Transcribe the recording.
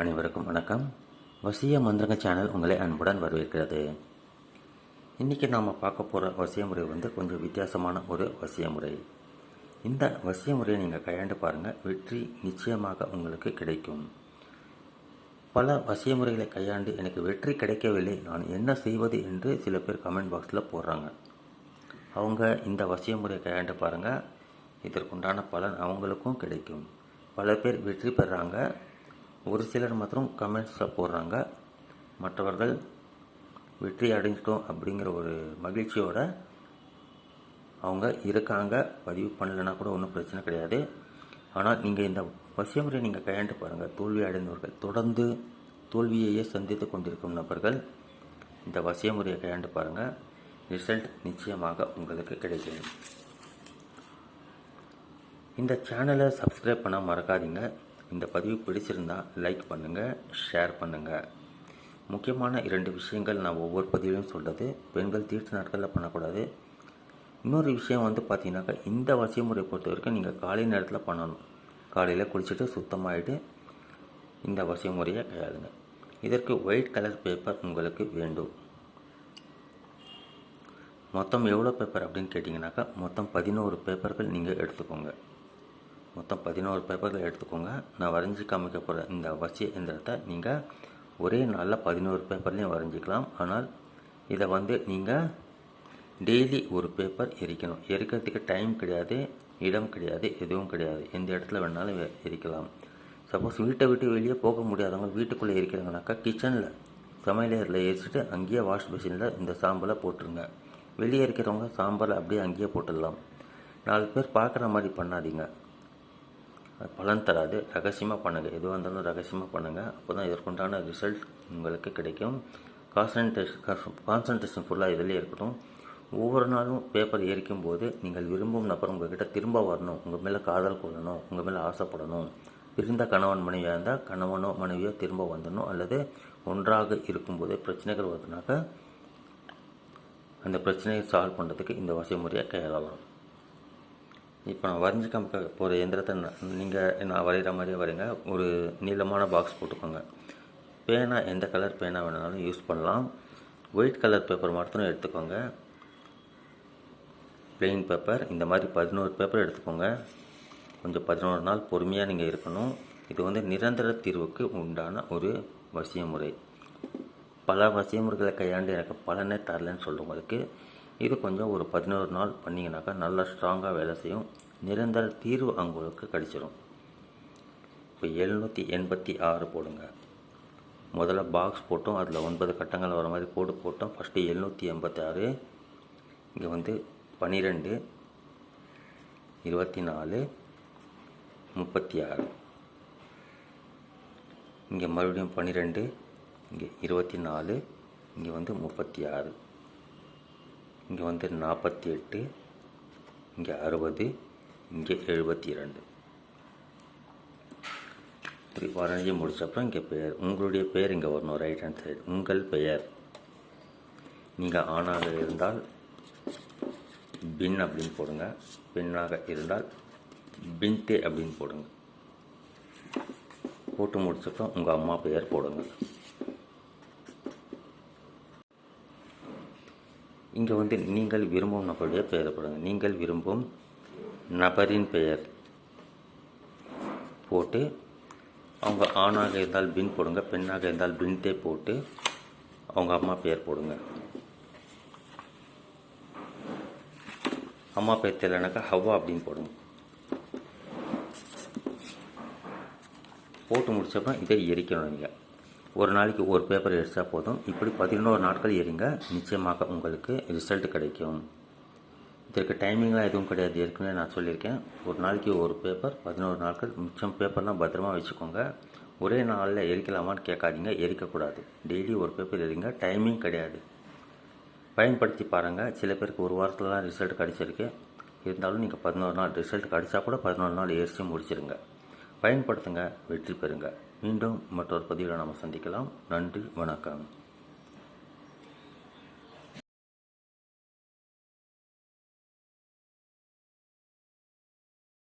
அனைவருக்கும் வணக்கம். வசிய மந்திரங்க சேனல் உங்களை அன்புடன் வரவேற்கிறது. இன்றைக்கி நாம் பார்க்க போகிற வசிய முறை வந்து கொஞ்சம் வித்தியாசமான ஒரு வசிய முறை. இந்த வசிய முறையை நீங்கள் கையாண்டு பாருங்கள் வெற்றி நிச்சயமாக உங்களுக்கு கிடைக்கும். பல வசிய முறைகளை கையாண்டு எனக்கு வெற்றி கிடைக்கவில்லை. நான் என்ன செய்வது என்று சில பேர் கமெண்ட் பாக்ஸில் போடுறாங்க. அவங்க இந்த வசிய முறையை கையாண்டு பாருங்கள் இதற்குண்டான பலன் அவங்களுக்கும் கிடைக்கும். பல பேர் வெற்றி பெறாங்க. ஒரு சிலர் மாத்திரம் கமெண்ட்ஸில் போடுறாங்க. மற்றவர்கள் வெற்றி அடைஞ்சிட்டோம் அப்படிங்கிற ஒரு மகிழ்ச்சியோட அவங்க இருக்காங்க. பதிவு பண்ணலைன்னா கூட ஒன்றும் பிரச்சனை கிடையாது. ஆனால் நீங்கள் இந்த வசியமுறை நீங்கள் கையாண்டு பாருங்கள் தோல்வி அடைந்தவர்கள் தொடர்ந்து தோல்வியையே சந்தித்து கொண்டிருக்கும் நபர்கள் இந்த வசியமுறையை கையாண்டு பாருங்கள் ரிசல்ட் நிச்சயமாக உங்களுக்கு கிடைக்கும். இந்த சேனலை சப்ஸ்கிரைப் பண்ண மறக்காதீங்க. இந்த பதிவு பிடிச்சிருந்தால் லைக் பண்ணுங்கள் ஷேர் பண்ணுங்கள் முக்கியமான இரண்டு விஷயங்கள் நான் ஒவ்வொரு பதிவிலையும் சொல்கிறது பெண்கள் தீர்த்த நாட்களில் பண்ணக்கூடாது. இன்னொரு விஷயம் வந்து பார்த்தீங்கன்னாக்கா இந்த வசியமுறை பொறுத்த வரைக்கும் நீங்கள் காலை நேரத்தில் பண்ணணும். காலையில் குளிச்சுட்டு சுத்தமாகிட்டு இந்த வசியமுறையை கையாளுங்க. இதற்கு ஒயிட் கலர் பேப்பர் உங்களுக்கு வேண்டும். மொத்தம் எவ்வளோ பேப்பர் அப்படின்னு கேட்டிங்கனாக்கா மொத்தம் பதினோரு பேப்பர்கள் நீங்கள் எடுத்துக்கோங்க. மொத்தம் பதினோரு பேப்பர்கள் எடுத்துக்கோங்க. நான் வரைஞ்சி காமிக்க போகிற இந்த வசிய எந்திரத்தை நீங்கள் ஒரே நாளில் பதினோரு பேப்பர்லேயும் வரைஞ்சிக்கலாம். ஆனால் இதை வந்து நீங்கள் டெய்லி ஒரு பேப்பர் எரிக்கணும். எரிக்கிறதுக்கு டைம் கிடையாது இடம் கிடையாது எதுவும் கிடையாது. எந்த இடத்துல வேணாலும் எரிக்கலாம். சப்போஸ் வீட்டை விட்டு வெளியே போக முடியாதவங்க வீட்டுக்குள்ளே எரிக்கிறாங்கனாக்கா கிச்சனில் சமையலேரில் எரிச்சிட்டு அங்கேயே வாஷ் மிஷினில் இந்த சாம்பலை போட்டுருங்க. வெளியே இருக்கிறவங்க சாம்பலை அப்படியே அங்கேயே போட்டுடலாம். நாலு பேர் பார்க்குற மாதிரி பண்ணாதீங்க. பலன் தராது. ரகசியமாக பண்ணுங்கள் எதுவாக இருந்தாலும் ரகசியமாக பண்ணுங்கள் அப்போ தான் இதற்குண்டான ரிசல்ட் உங்களுக்கு கிடைக்கும். கான்சன்ட்ரேஷன் கான்சன்ட்ரேஷன் ஃபுல்லாக இதிலே இருக்கட்டும். ஒவ்வொரு நாளும் பேப்பர் எரிக்கும் போது நீங்கள் விரும்பும் நபர் உங்கள்கிட்ட திரும்ப வரணும். உங்கள் மேலே காதல் கொள்ளணும். உங்கள் மேலே ஆசைப்படணும். பிரிந்த கணவன் மனைவியாக இருந்தால் கணவனோ மனைவியோ திரும்ப வந்துடணும். அல்லது ஒன்றாக இருக்கும்போது பிரச்சனைகள் வருதுனாக்க அந்த பிரச்சனையை சால்வ் பண்ணுறதுக்கு இந்த வசதி முறையை கையாளலாம் இப்போ நான் வரைஞ்சி காமிக்க போகிற எந்திரத்தை நீங்கள் நான் வரைகிற மாதிரியே வரைங்க. ஒரு நீளமான பாக்ஸ் போட்டுக்கோங்க. பேனா எந்த கலர் பேனா வேணாலும் யூஸ் பண்ணலாம். ஒயிட் கலர் பேப்பர் மட்டும் எடுத்துக்கோங்க. பிளெயின் பேப்பர் இந்த மாதிரி பதினோரு பேப்பர் எடுத்துக்கோங்க. கொஞ்சம் பதினோரு நாள் பொறுமையாக நீங்கள் இருக்கணும். இது வந்து நிரந்தர தீர்வுக்கு உண்டான ஒரு வசிய முறை பல வசிய முறைகளை கையாண்டு எனக்கு பலனே தரலன்னு சொல்கிறவங்களுக்கு இது கொஞ்சம் ஒரு பதினோரு நாள் பண்ணிங்கனாக்கா நல்லா ஸ்ட்ராங்காக வேலை செய்யும். நிரந்தர தீர்வு அவங்களுக்கு கிடைச்சிரும். இப்போ எழுநூற்றி எண்பத்தி ஆறு போடுங்க. முதல்ல பாக்ஸ் போட்டோம். அதில் ஒன்பது கட்டங்கள் வர மாதிரி கோடு போட்டோம். ஃபஸ்ட்டு எழுநூற்றி எண்பத்தி ஆறு இங்கே வந்து பன்னிரெண்டு இருபத்தி நாலு முப்பத்தி ஆறு இங்கே மறுபடியும் பன்னிரெண்டு இங்கே இருபத்தி நாலு இங்கே வந்து முப்பத்தி ஆறு இங்கே வந்து நாற்பத்தி எட்டு இங்கே அறுபது இங்கே எழுபத்தி இரண்டு இப்படி வரைஞ்சி முடிச்சப்பறம் இங்கே பெயர். உங்களுடைய பெயர் இங்கே வரணும் ரைட் ஹேண்ட் சைடு உங்கள் பெயர். நீங்கள் ஆணாக இருந்தால் பின் அப்படின்னு போடுங்க. பெண்ணாக இருந்தால் பின்தே அப்படின்னு போடுங்க. போட்டு முடிச்சப்பறம் உங்கள் அம்மா பெயர் போடுங்க. இங்கே வந்து நீங்கள் விரும்பும் நபருடைய பெயரை போடுங்க. நீங்கள் விரும்பும் நபரின் பெயர் போட்டு அவங்க ஆணாக இருந்தால் பின் போடுங்க பெண்ணாக இருந்தால் பின்தே போட்டு அவங்க அம்மா பெயர் போடுங்க. அம்மா பேர் தெரியலனாக்கா ஹவ்வா அப்படின்னு போடுங்க. போட்டு முடிச்சப்ப இதை எரிக்கணும் நீங்கள் ஒரு நாளைக்கு ஒரு பேப்பர் எரிச்சா போதும். இப்படி பதினோரு நாட்கள் எறிங்க நிச்சயமாக உங்களுக்கு ரிசல்ட் கிடைக்கும். இதற்கு டைமிங்லாம் எதுவும் கிடையாது. ஏற்கனவே நான் சொல்லியிருக்கேன். ஒரு நாளைக்கு ஒரு பேப்பர் பதினோரு நாட்கள். மிச்சம் பேப்பர்லாம் பத்திரமா வச்சுக்கோங்க. ஒரே நாளில் எரிக்கலாமான்னு கேட்காதீங்க. எரிக்கக்கூடாது. டெய்லி ஒரு பேப்பர் எரிங்க. டைமிங் கிடையாது. பயன்படுத்தி பாருங்கள் சில பேருக்கு ஒரு வாரத்துலலாம் ரிசல்ட் கிடச்சிருக்கு. இருந்தாலும் நீங்கள் பதினோரு நாள் ரிசல்ட் கிடச்சா கூட பதினோரு நாள் எரிச்சு முடிச்சிருங்க. பயன்படுத்துங்க வெற்றி பெறுங்க. மீண்டும் மற்றொரு பதிவில் நம்ம சந்திக்கலாம். நன்றி வணக்கம்.